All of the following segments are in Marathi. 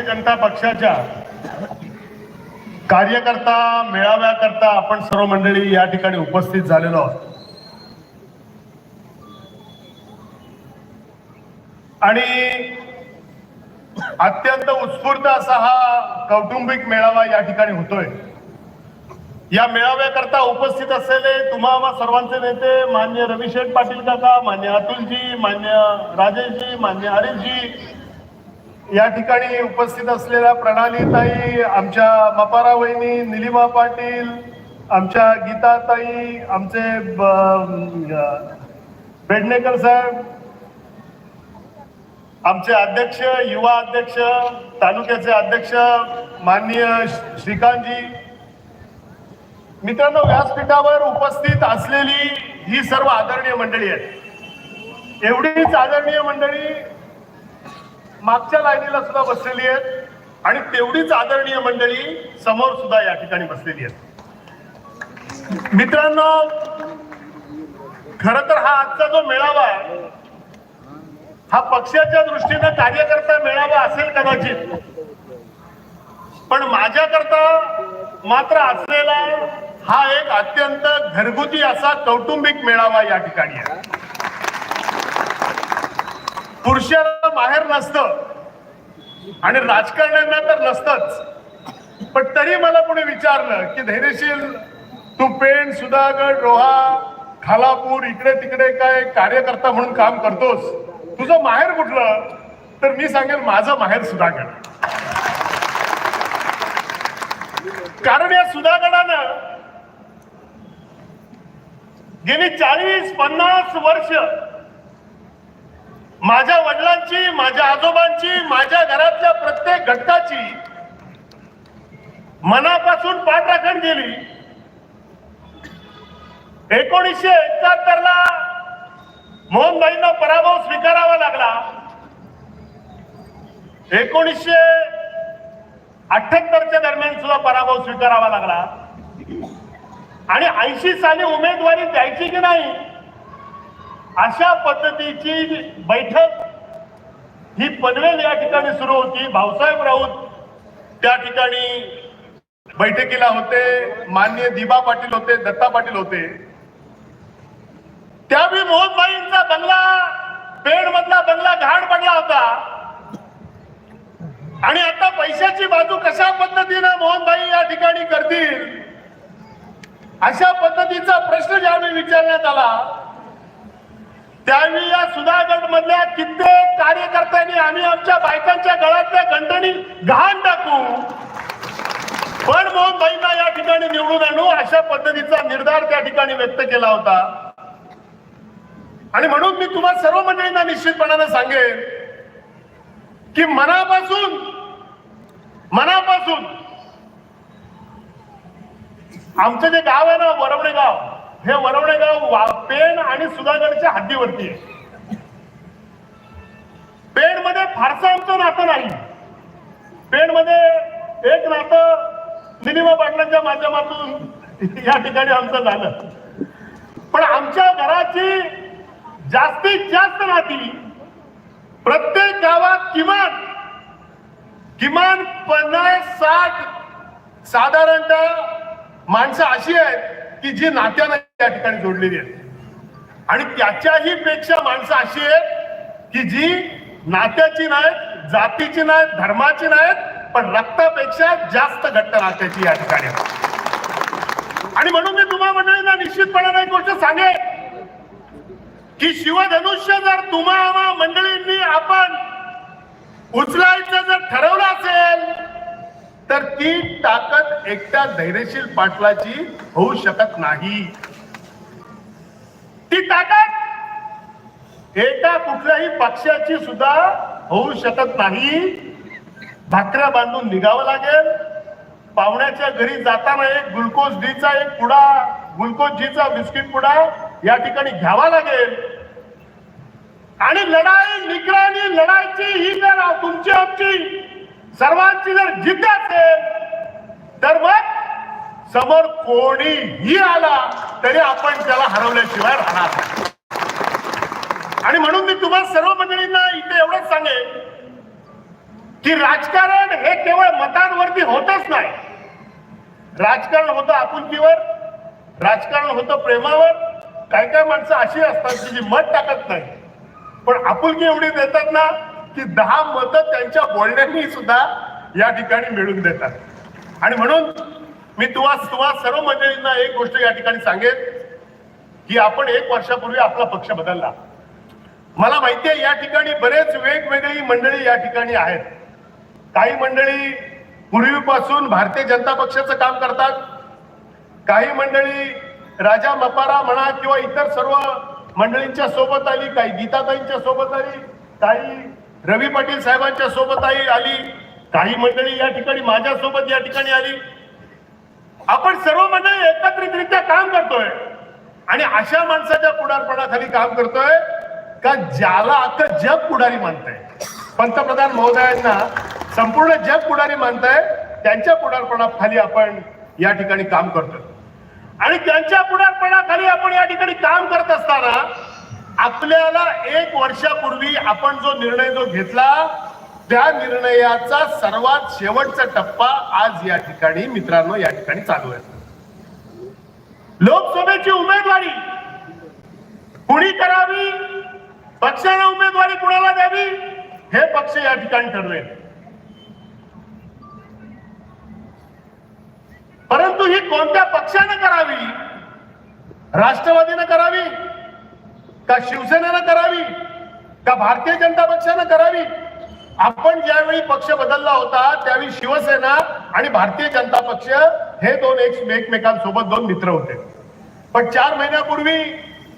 भारतीय जनता पक्षाच्या कार्यकर्ता मेळाव्याकरता आपण सर्व मंडळी या ठिकाणी उपस्थित झालेलो आहोत. आणि अत्यंत उत्स्फूर्त असा हा कौटुंबिक मेळावा या ठिकाणी होतोय. या मेळाव्याकरता उपस्थित असलेले तुम्हा सर्वांचे नेते मान्य रविशेठ पाटील काका मान्य अतुलजी मान्य राजेशजी मान्य हरीशजी या ठिकाणी उपस्थित असलेल्या प्रणालीताई आमच्या मपारा वहिनी निलिमा पाटील आमच्या गीताताई आमचे बेडणेकर पेडणेकर साहेब आमचे अध्यक्ष युवा अध्यक्ष तालुक्याचे अध्यक्ष माननीय श्रीकांतजी. मित्रांनो व्यासपीठावर उपस्थित असलेली ही सर्व आदरणीय मंडळी आहेत. एवढीच आदरणीय मंडळी मागच्या लाईनीला सुद्धा बसलेली आहेत. आणि तेवढीच आदरणीय मंडळी समोर सुद्धा या ठिकाणी बसलेली आहेत. मित्रांनो खर तर हा आजचा जो मेळावा आहे हा पक्षाच्या दृष्टीनं कार्यकर्ता मेळावा असेल कदाचित पण माझ्याकरता मात्र असलेला हा एक अत्यंत घरगुती असा कौटुंबिक मेळावा या ठिकाणी आहे. पुरुषाला माहेर नसतं. आणि राजकारण्यांना तर नसतंच. पण तरी मला कोणी विचारलं की धैर्यशील तू पेण सुधागड रोहा खालापूर इकडे तिकडे काय कार्यकर्ता म्हणून काम करतोस? तुझं माहेर कुठलं? तर मी सांगेन माझं माहेर सुधागड. कारण या सुधागडानं गेली चाळीस पन्नास वर्ष माझ्या वडिलांची माझ्या आजोबांची माझ्या घरातल्या प्रत्येक घटकाची मनापासून पाठराखण केली. एकोणीसशे एकाहत्तर ला मोहनबाईंना पराभव स्वीकारावा लागला. एकोणीसशे अठ्याहत्तरच्या दरम्यान सुद्धा पराभव स्वीकारावा लागला. आणि ऐंशी साली उमेदवारी द्यायची की नाही अशा पद्धतीची बैठक ही पनवेल या ठिकाणी सुरू होती. भाऊसाहेब राऊत त्या ठिकाणी बैठकीला होते. मान्य दिबा पाटील होते दत्ता पाटील होते. त्यावेळी मोहनबाईंचा बंगला पेड मधला बंगला घाण पडला होता. आणि आता पैशाची बाजू कशा पद्धतीनं मोहनबाई या ठिकाणी करतील? अशा पद्धतीचा प्रश्न ज्यावेळी विचारण्यात आला त्यावेळी या सुधागड मधल्या कित्येक कार्यकर्त्यांनी आम्ही आमच्या बायकांच्या गळ्यातल्या गंटणी घाण टाकू. पण मोहनबाईंना या ठिकाणी निवडून आणू अशा पद्धतीचा निर्धार त्या ठिकाणी व्यक्त केला होता. आणि म्हणून मी तुम्हाला सर्व मंडळींना निश्चितपणाने सांगेन की मनापासून मनापासून आमचं जे गाव आहे ना वरवणे गाव हे वरवणे गाव वा- पेण आणि सुधागडच्या हद्दीवरती आहे. पेणमध्ये फारसं आमचं नातं नाही. पेणमध्ये एक नातं सिनेमा पाटलांच्या माध्यमातून या ठिकाणी आमचं झालं. पण आमच्या घराची जास्तीत जास्त नाती प्रत्येक गावात किमान किमान पन्नास साठ साधारणतः माणसं अशी आहेत की जी नात्यानं या ठिकाणी जोडलेली आहेत. आणि त्याच्याही पेक्षा माणसं अशी आहेत की जी नात्याची नाहीत जातीची नाहीत धर्माची नाहीत पण रक्तापेक्षा जास्त घट्ट नात्याची या ठिकाणी आणि म्हणून मी तुम्हा ना निश्चितपणाने एक गोष्ट सांगेल की शिवधनुष्य जर तुम्हा मंडळींनी आपण उचलायचं जर ठरवलं असेल तर ती ताकद एकट्या धैर्यशील पाटलाची होऊ शकत नाही. ती ताकद एका कुठल्याही पक्षाची सुद्धा होऊ शकत नाही. भाकऱ्या बांधून निघावं लागेल. पाहुण्याच्या घरी जाताना एक ग्लुकोज डीचा एक पुडा ग्लुकोज डीचा बिस्किट पुडा या ठिकाणी घ्यावा लागेल. आणि लढाई निकराने लढायची ही जर तुमची आमची. सर्वांची जर जिद्द असेल तर मग समोर कोणीही आला तरी आपण त्याला हरवल्याशिवाय राहणार आणि म्हणून मी तुम्हाला सर्व मंडळींना इथे एवढंच सांगेन की राजकारण हे केवळ मतांवरती होतच नाही. राजकारण होतं आपुलकीवर राजकारण होतं प्रेमावर. काय काय माणसं अशी असतात की जी मत टाकत नाही. पण आपुलकी एवढी देतात ना की दहा मतं त्यांच्या बोलण्यांनी सुद्धा या ठिकाणी मिळून देतात. आणि म्हणून मी तुम्हा तुम्हा सर्व मंडळींना एक गोष्ट या ठिकाणी सांगेन की आपण एक वर्षापूर्वी आपला पक्ष बदलला. मला माहिती आहे या ठिकाणी बरेच वेगवेगळी मंडळी या ठिकाणी आहेत. काही मंडळी पूर्वीपासून भारतीय जनता पक्षाचं काम करतात. काही मंडळी राजा मपारा म्हणा किंवा इतर सर्व मंडळींच्या सोबत आली काही गीताताईंच्या सोबत आली काही रवी पाटील साहेबांच्या सोबत आई आली. काही मंडळी या ठिकाणी माझ्या सोबत या ठिकाणी आली. आपण सर्व मंडळी एकत्रितरित्या काम करतोय. आणि अशा माणसाच्या पुढारपणाखाली काम करतोय का ज्याला आता जग पुढारी मानतंय. पंतप्रधान महोदयांना संपूर्ण जग पुढारी मानतंय. त्यांच्या पुढारपणाखाली आपण या ठिकाणी काम करतोय. आणि त्यांच्या पुढारपणाखाली आपण या ठिकाणी काम करत असताना आपल्याला एक वर्षापूर्वी आपण जो निर्णय जो घेतला त्या निर्णयाचा सर्वात शेवटचा टप्पा आज या ठिकाणी मित्रांनो या ठिकाणी चालू आहे. लोकसभेची उमेदवारी कुणी करावी? पक्षाने उमेदवारी कुणाला द्यावी? हे पक्ष या ठिकाणी ठरवेल. परंतु ही कोणत्या पक्षाने करावी? राष्ट्रवादीनं करावी? का शिवसेनेनं करावी? का भारतीय जनता पक्षानं करावी? आपण ज्यावेळी पक्ष बदलला होता त्यावेळी शिवसेना आणि भारतीय जनता पक्ष हे दोन एक एकमेकांसोबत दोन मित्र होते. पण चार महिन्यापूर्वी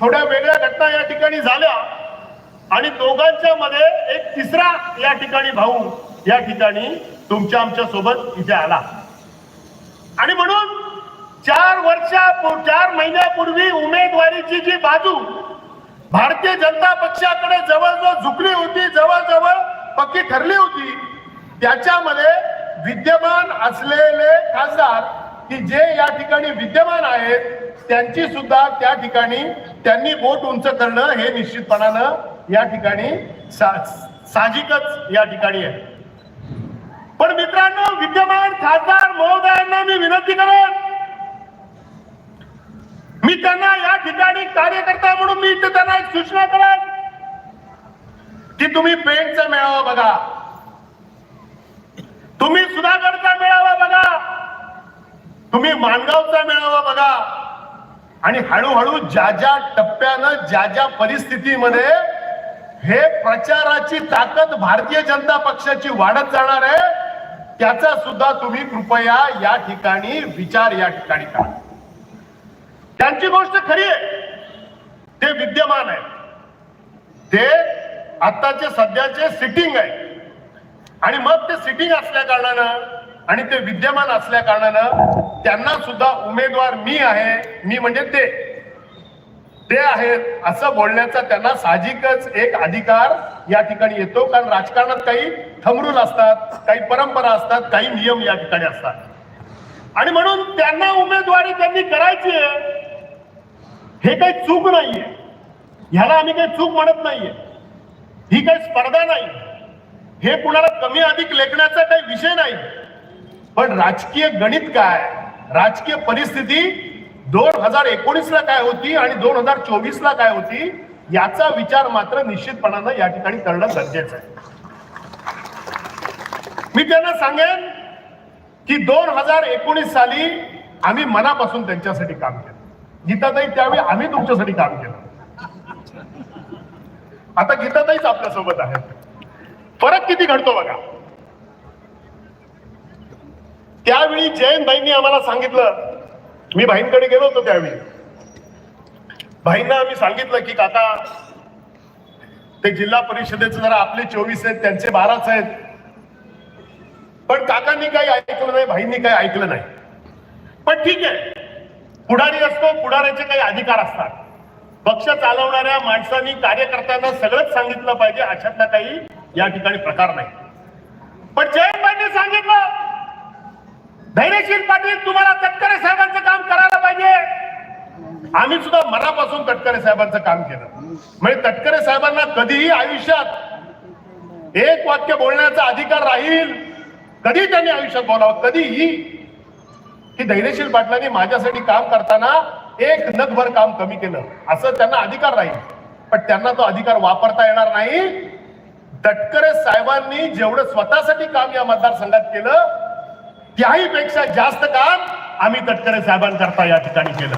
थोड्या वेगळ्या घटना या ठिकाणी झाल्या आणि दोघांच्या मध्ये एक तिसरा या ठिकाणी भाऊ या ठिकाणी तुमच्या आमच्यासोबत इथे आला. आणि म्हणून चार वर्षा चार महिन्यापूर्वी उमेदवारीची जी बाजू भारतीय जनता पक्षाकडे जवळजवळ झुकली होती जवळजवळ पक्की ठरली होती. त्याच्यामध्ये विद्यमान असलेले खासदार की जे या ठिकाणी विद्यमान आहेत त्यांची सुद्धा त्या ठिकाणी त्यांनी बोट उंच करणं हे निश्चितपणानं या ठिकाणी सा- साहजिकच या ठिकाणी आहे. पण मित्रांनो विद्यमान खासदार महोदयांना मी विनंती करेन मी त्यांना या ठिकाणी कार्यकर्ता म्हणून मी इथे त्यांना एक सूचना करेन की तुम्ही पेंटचा मेळावा बघा. तुम्ही सुधागडचा मेळावा बघा. तुम्ही माणगावचा मेळावा बघा. आणि हळूहळू ज्या ज्या टप्प्यानं ज्या ज्या परिस्थितीमध्ये हे प्रचाराची ताकद भारतीय जनता पक्षाची वाढत जाणार आहे त्याचा सुद्धा तुम्ही कृपया या ठिकाणी विचार या ठिकाणी करा. त्यांची गोष्ट खरी आहे ते विद्यमान आहे ते आत्ताचे सध्याचे सिटिंग आहे आणि मग ते सिटिंग असल्या कारणानं आणि ते विद्यमान असल्या कारणानं त्यांना सुद्धा उमेदवार मी आहे मी म्हणजे ते. ते आहेत असं बोलण्याचा त्यांना साहजिकच एक अधिकार या ठिकाणी येतो. कारण राजकारणात काही थमरूल असतात काही परंपरा असतात काही नियम या ठिकाणी असतात. आणि म्हणून त्यांना उमेदवारी त्यांनी करायची आहे. हे काही चूक नाहीये. ह्याला आम्ही काही चूक म्हणत नाहीये. ही काही स्पर्धा नाही. हे कुणाला कमी अधिक लेखण्याचा काही विषय नाही. पण राजकीय गणित काय? राजकीय परिस्थिती दोन हजार एकोणीस ला काय होती आणि दोन हजार चोवीस ला काय होती याचा विचार मात्र निश्चितपणानं या ठिकाणी करणं गरजेचं आहे. मी त्यांना सांगेन की दोन हजार एकोणीस साली आम्ही मनापासून त्यांच्यासाठी काम केलं. गीताताई त्यावेळी आम्ही तुमच्यासाठी काम केलं. आता गीताताईच आपल्यासोबत आहे. फरक किती घडतो बघा. त्यावेळी जयंतभाईंनी आम्हाला सांगितलं मी भाईंकडे गेलो होतो त्यावेळी. भाईंना आम्ही सांगितलं की काका ते जिल्हा परिषदेचे जरा आपले चोवीस आहेत त्यांचे बाराच आहेत. पण काकांनी काही ऐकलं नाही भाईंनी काही ऐकलं नाही. पण ठीक आहे. पुढारी असतो पुढाऱ्याचे काही अधिकार असतात. पक्ष चालवणाऱ्या माणसांनी कार्यकर्त्यांना सगळंच सांगितलं पाहिजे अशातला काही या ठिकाणी प्रकार नाही. पण जयंतभाईंनी सांगितलं धैर्यशील पाटील तुम्हाला तटकरे साहेबांचं काम करायला पाहिजे. आम्ही सुद्धा मनापासून तटकरे साहेबांचं काम केलं. म्हणजे तटकरे साहेबांना कधीही आयुष्यात एक वाक्य बोलण्याचा अधिकार राहील. कधी त्यांनी आयुष्यात बोलावं? कधीही. की धैर्यशील पाटलांनी माझ्यासाठी काम करताना एक नगभर काम कमी केलं. असं त्यांना अधिकार राहील पण त्यांना तो अधिकार वापरता येणार नाही. तटकरे साहेबांनी जेवढं स्वतःसाठी काम या मतदारसंघात केलं त्याही पेक्षा जास्त काम आम्ही तटकरे साहेबांकरता या ठिकाणी केलं.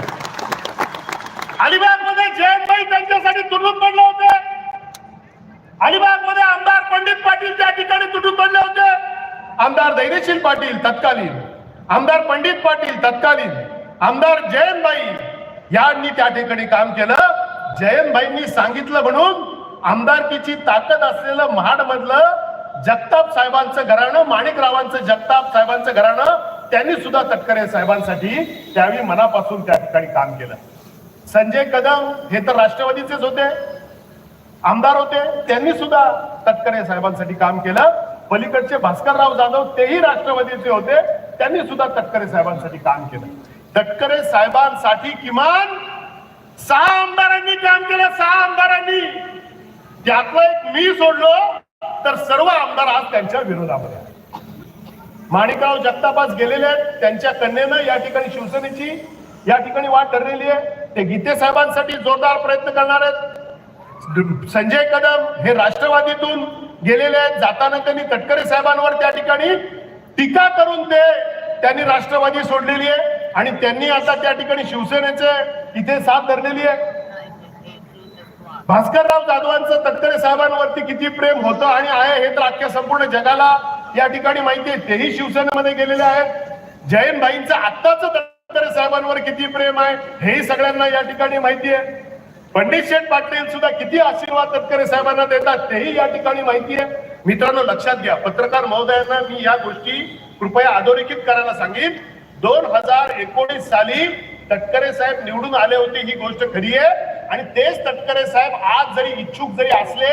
अलिबागमध्ये जयंतभाई त्यांच्यासाठी तुटून पडले होते. अलिबागमध्ये आमदार पंडित पाटील त्या ठिकाणी तुटून पडले होते. आमदार धैर्यशील पाटील तत्कालीन. आमदार पंडित पाटील तत्कालीन आमदार जयंतबाई यांनी त्या ठिकाणी काम केलं. जयंतबाईंनी सांगितलं म्हणून आमदारकीची ताकद असलेलं महाड मधलं जगताप साहेबांचं घराणं माणिकरावांचं जगताप साहेबांचं घराणं त्यांनी सुद्धा तटकरे साहेबांसाठी त्यावेळी मनापासून त्या ठिकाणी काम केलं. संजय कदम हे तर राष्ट्रवादीचेच होते. आमदार होते त्यांनी सुद्धा तटकरे साहेबांसाठी काम केलं. पलीकडचे भास्करराव जाधव तेही राष्ट्रवादीचे होते. त्यांनी सुद्धा तटकरे साहेबांसाठी काम केलं. तटकरे साहेबांसाठी किमान सहा आमदारांनी काम केलं सहा आमदारांनी. त्यातलं एक मी सोडलो तर सर्व आमदार आज त्यांच्या विरोधामध्ये माणिकराव जगतापास गेलेले आहेत त्यांच्या कन्येनं या ठिकाणी शिवसेनेची या ठिकाणी वाट ठरलेली आहे. ते गीते साहेबांसाठी जोरदार प्रयत्न करणार आहेत. संजय कदम हे राष्ट्रवादीतून गेलेले आहेत. जाताना त्यांनी तटकरे साहेबांवर त्या ठिकाणी टीका करून ते त्यांनी राष्ट्रवादी सोडलेली आहे आणि त्यांनी आता त्या ठिकाणी शिवसेनेचे इथे साथ धरलेली आहे. भास्करराव जाधवांचं तटकरे साहेबांवरती किती प्रेम होतं आणि आहे हे तर अख्ख्या संपूर्ण जगाला या ठिकाणी माहिती आहे. तेही शिवसेनेमध्ये गेलेले आहेत. जयंतभाईंचं आत्ताच तटकरे साहेबांवर किती प्रेम आहे हेही सगळ्यांना या ठिकाणी माहिती आहे. पंडित शेठ पाटील सुद्धा किती आशीर्वाद तटकरे साहेबांना देतात तेही या ठिकाणी माहिती आहे. मित्रांनो लक्षात घ्या पत्रकार महोदयांना मी या गोष्टी कृपया अधोरेखित करायला सांगित दोन हजार एकोणीस साली तटकरे साहेब निवडून आले होते ही गोष्ट खरी आहे. आणि तेच तटकरे साहेब आज जरी इच्छुक जरी असले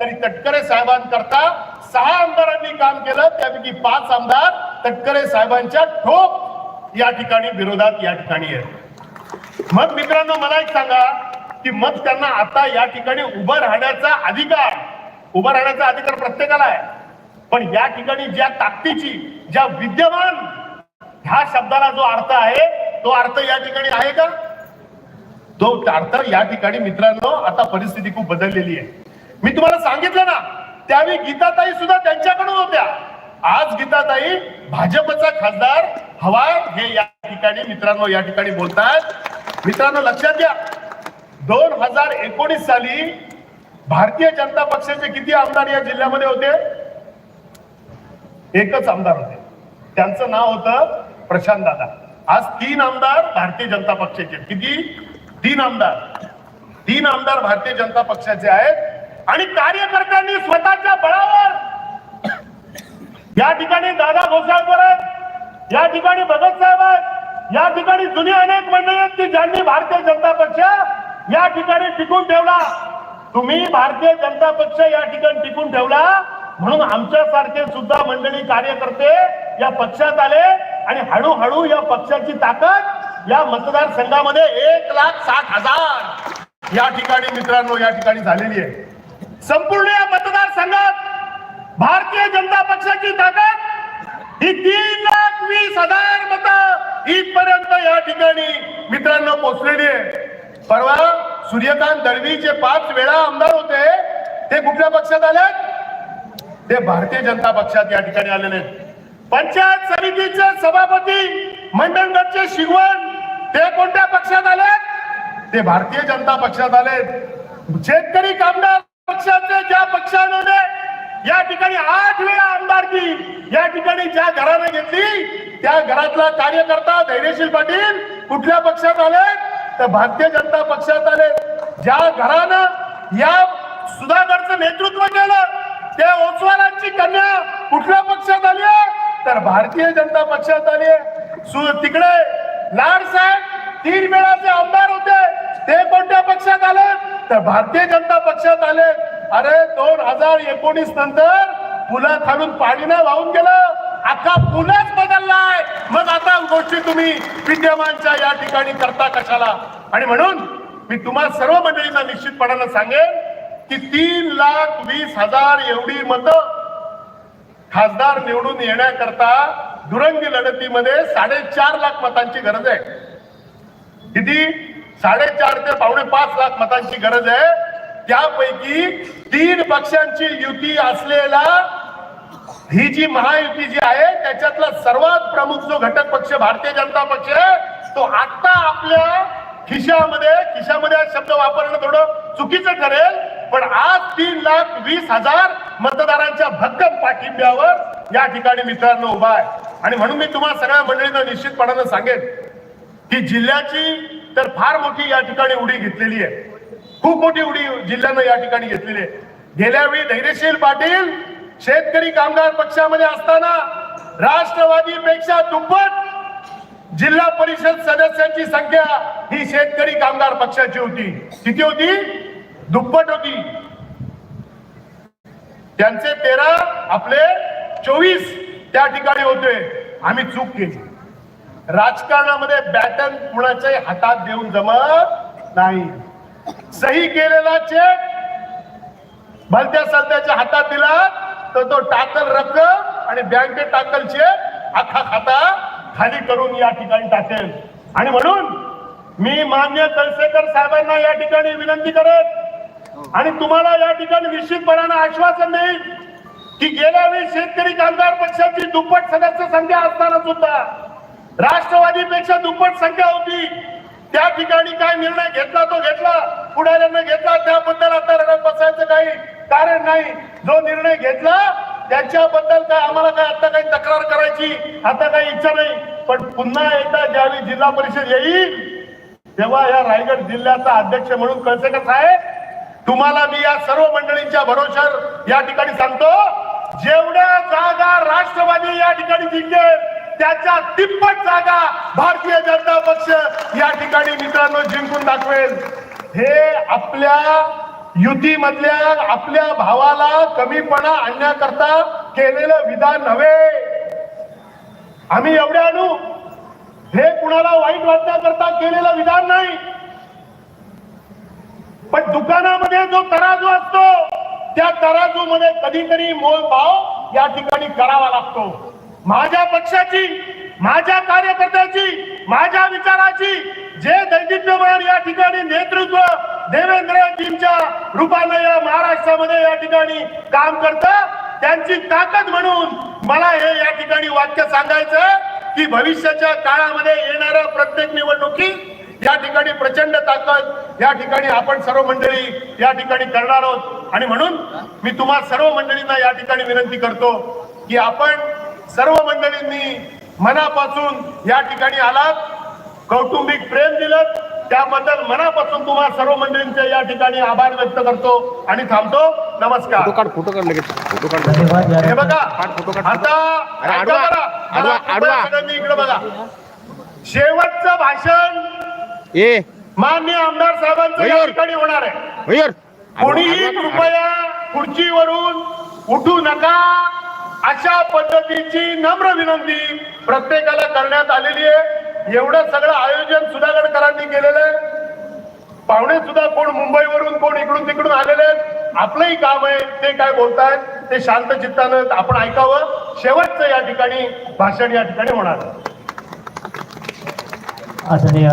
तरी तटकरे साहेबांकरता सहा आमदारांनी काम केलं त्यापैकी पाच आमदार तटकरे साहेबांच्या ठोक या ठिकाणी विरोधात या ठिकाणी आहे मग मित्रांनो मला एक सांगा की मग त्यांना आता या ठिकाणी उभं राहण्याचा अधिकार उभं राहण्याचा अधिकार प्रत्येकाला आहे. पण या ठिकाणी ज्या ताकदीची ज्या विद्यमान ह्या शब्दाला जो अर्थ आहे तो अर्थ या ठिकाणी आहे का? तो अर्थ या ठिकाणी मित्रांनो आता परिस्थिती खूप बदललेली आहे. मी तुम्हाला सांगितलं ना त्यावेळी गीताताई सुद्धा त्यांच्याकडून होत्या. आज गीताताई भाजपचा खासदार हवा हे या ठिकाणी मित्रांनो या ठिकाणी बोलतात मित्रांनो लक्षात घ्या. दोन हजार एकोणीस साली भारतीय जनता पक्षाचे किती आमदार या जिल्ह्यामध्ये होते? एकच आमदार होते. त्यांचं नाव होतं प्रशांत दादा. आज तीन आमदार भारतीय जनता पक्षाचे. किती? तीन आमदार. तीन आमदार भारतीय जनता पक्षाचे आहेत. आणि कार्यकर्त्यांनी स्वतःच्या बळावर या ठिकाणी दादा घोसाळकर परत या ठिकाणी भगत साहेब आहेत या ठिकाणी जुनी अनेक मंडळी आहेत की ज्यांनी भारतीय जनता पक्ष या ठिकाणी टिकून ठेवला. तुम्ही भारतीय जनता पक्ष या ठिकाणी टिकून ठेवला म्हणून आमच्यासारखे सुद्धा मंडळी कार्यकर्ते या पक्षात आले आणि हळूहळू या पक्षाची ताकद या मतदारसंघामध्ये एक लाख साठ हजार या ठिकाणी मित्रांनो या ठिकाणी झालेली आहे. संपूर्ण या मतदारसंघात भारतीय जनता पक्षाची ताकद ही तीन लाख वीस हजार मत इथपर्यंत या ठिकाणी मित्रांनो पोहोचलेली आहे. परवा सूर्यकांत दळवी जे पाच वेळा आमदार होते. ते कुठल्या पक्षात आले? ते भारतीय जनता पक्षात या ठिकाणी आलेले पंचायत समितीचे सभापती मंडणगडचे शिगवण ते कोणत्या पक्षात आले? ते भारतीय जनता पक्षात आले शेतकरी कामगार पक्षाचे ज्या पक्षाने या ठिकाणी आठ वेळा आमदारकी या ठिकाणी ज्या घराने घेतली त्या घरातला कार्यकर्ता धैर्यशील पाटील कुठल्या पक्षात आले? तर भारतीय जनता पक्षात आले. ज्या घरानं या सुधाकरचं नेतृत्व केलं त्या ओसवालांची कन्या कुठल्या पक्षात आली आहे? तर भारतीय जनता पक्षात आली आहे. सु- तिकडे लाड साहेब तीन वेळाचे आमदार होते. ते कोणत्या पक्षात आले? तर भारतीय जनता पक्षात आले. अरे दोन हजार एकोणीस नंतर पुला खालून पाणी नाही वाहून गेलं. अख्खा पुण्याच बदललाय. मग आता गोष्टी तुम्ही विद्यमानच्या या ठिकाणी करता कशाला? आणि म्हणून मी तुम्हाला सर्व मंडळींना निश्चितपणानं सांगेन की तीन लाख वीस हजार एवढी मतं खासदार निवडून येण्याकरता दुरंगी लढतीमध्ये साडेचार लाख मतांची गरज आहे. किती? साडेचार ते पावणे पाच लाख मतांची गरज आहे. त्यापैकी तीन पक्षांची युती असलेला ही जी महायुती जी आहे त्याच्यातला सर्वात प्रमुख जो घटक पक्ष भारतीय जनता पक्ष आहे तो आता आपल्या खिशामध्ये खिशामध्ये शब्द वापरणं थोडं चुकीचं ठरेल पण आज तीन लाख वीस हजार मतदारांच्या भक्कम पाठिंब्यावर या ठिकाणी मित्रांनो उभा आहे. आणि म्हणून मी तुम्हाला सगळ्या मंडळींना निश्चितपणानं सांगेन की जिल्ह्याची तर फार मोठी या ठिकाणी उडी घेतलेली आहे. खूप मोठी उडी जिल्ह्यानं या ठिकाणी घेतलेली आहे. गेल्या वेळी धैर्यशील पाटील शेतकरी कामगार पक्षामध्ये असताना राष्ट्रवादीपेक्षा दुप्पट जिल्हा परिषद सदस्यांची संख्या ही शेतकरी कामगार पक्षाची होती. किती होती? दुप्पट होती. त्यांचे तेरा आपले चोवीस त्या ठिकाणी होते. आम्ही चूक केली. राजकारणामध्ये बॅटन कुणाच्याही हातात देऊन जमत नाही. सही केलेला चेक भलत्या सलत्याच्या हातात दिला. तर तो टाकल रक्कम आणि बँकेत टाकल चेक अख्खा खाता खाली करून या ठिकाणी टाकेल. आणि म्हणून मी मान्य तळसेकर साहेबांना या ठिकाणी विनंती करेन. आणि तुम्हाला या ठिकाणी निश्चितपणानं आश्वासन देईल की गेल्या वेळी शेतकरी कामगार पक्षाची दुप्पट सदस्य संख्या असताना सुद्धा राष्ट्रवादीपेक्षा दुप्पट संख्या होती. त्या ठिकाणी काय निर्णय घेतला तो घेतला पुढाऱ्यांना घेतला त्याबद्दल आता रडत बसायचं काही. कारण नाही. जो निर्णय घेतला त्याच्याबद्दल काय आम्हाला काय आता काही तक्रार करायची? आता काही इच्छा नाही. पण पुन्हा एकदा ज्यावेळी जिल्हा परिषद येईल तेव्हा या रायगड जिल्ह्याचा अध्यक्ष म्हणून कळसे कसं आहे तुम्हाला मी या सर्व मंडळींच्या भरोशावर या ठिकाणी सांगतो जेवढ्या जागा राष्ट्रवादी या ठिकाणी जिंकेल त्याच्या तिप्पट जागा भारतीय जनता पक्ष या ठिकाणी मित्रांनो जिंकून दाखवेल. हे आपल्या युतीमधल्या आपल्या भावाला कमीपणा आणण्याकरता केलेलं विधान नव्हे. आम्ही एवढे आणू. हे कुणाला वाईट वाटण्याकरता केलेलं विधान नाही. पण दुकानामध्ये जो तराजू असतो त्या तराजू मध्ये कधीतरी मोलभाव या ठिकाणी करावा लागतो. माझ्या पक्षाची माझ्या कार्यकर्त्याची माझ्या विचाराची जे दैदित्यमान या ठिकाणी नेतृत्व देवेंद्रजींच्या रूपानं या महाराष्ट्रामध्ये या ठिकाणी काम करतं. त्यांची ताकद म्हणून मला हे या ठिकाणी वाक्य सांगायचं की भविष्याच्या काळामध्ये येणाऱ्या प्रत्येक निवडणुकी या ठिकाणी प्रचंड ताकद या ठिकाणी आपण सर्व मंडळी या ठिकाणी करणार आहोत. आणि म्हणून मी तुम्हा सर्व मंडळींना या ठिकाणी विनंती करतो की आपण सर्व मंडळींनी मनापासून या ठिकाणी आलात कौटुंबिक प्रेम दिलं त्याबद्दल मनापासून तुम्हा सर्व मंडळींचे या ठिकाणी आभार व्यक्त करतो आणि थांबतो. नमस्कार. फोटो काढ फोटो काढ लगेच. फोटो काढ. हे बघा फोटो काढ, आता. सगळ्यांनी इकडे बघा. शेवटचं भाषण ए. मान्य आमदार साहेबांचं या. ठिकाणी होणार आहे. कोणीही कृपया खुर्चीवरून उठू नका. अशा पद्धतीची नम्र विनंती प्रत्येकाला करण्यात आलेली आहे. एवढं सगळं आयोजन सुधागडकरांनी केलेलं आहे. पाहुणे सुद्धा कोण मुंबईवरून कोण इकडून तिकडून आलेले आहेत. आपलंही काम आहे ते काय बोलतायत ते शांत चित्तानं आपण ऐकावं. शेवटचं या ठिकाणी भाषण या ठिकाणी होणार आदरणीय